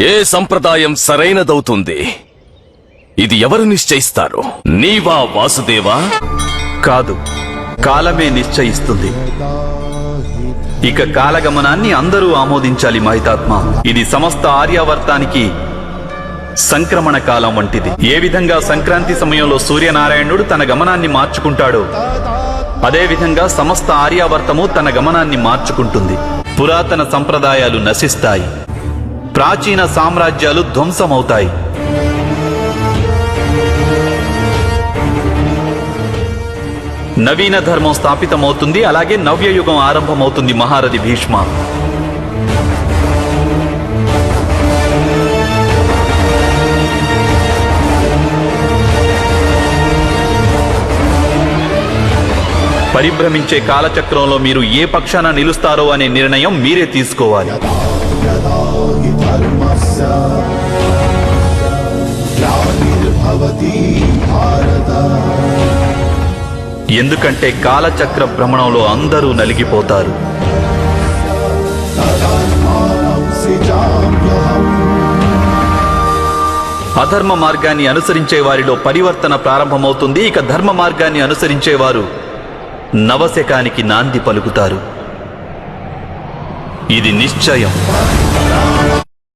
ఏ సంప్రదాయం సరైనదవుతుంది? ఇది ఎవరు నిశ్చయిస్తారు? నీవా వాసుదేవా? కాదు కాలమే నిశ్చయిస్తుంది. ఇక కాలగమనాన్ని అందరూ ఆమోదించాలి మహితాత్మ. ఇది సమస్త ఆర్యావర్తానికి సంక్రమణ కాలం వంటిది. ఏ విధంగా సంక్రాంతి సమయంలో సూర్యనారాయణుడు తన గమనాన్ని మార్చుకుంటాడో అదేవిధంగా సమస్త ఆర్యావర్తము తన గమనాన్ని మార్చుకుంటుంది. పురాతన సంప్రదాయాలు నశిస్తాయి. ప్రాచీన సామ్రాజ్యాలు ధ్వంసమవుతాయి. నవీన ధర్మం స్థాపితమవుతుంది అలాగే నవ్యయుగం ఆరంభమవుతుంది మహారథి భీష్మ. పరిభ్రమించే కాలచక్రంలో మీరు ఏ పక్షాన నిలుస్తారో అనే నిర్ణయం మీరే తీసుకోవాలి. धर्मस्य ग्लानिर्भवति भारत ఎందుకంటే కాలచక్ర భ్రమణంలో అందరూ నలిగిపోతారు तदात्मानं सिजाम्यहम् అధర్మ మార్గాన్ని అనుసరించే వారిలో పరివర్తన ప్రారంభమవుతుంది ఇక ధర్మ మార్గాన్ని అనుసరించేవారు నవశకానికి నాంది పలుకుతారు ఇది నిశ్చయం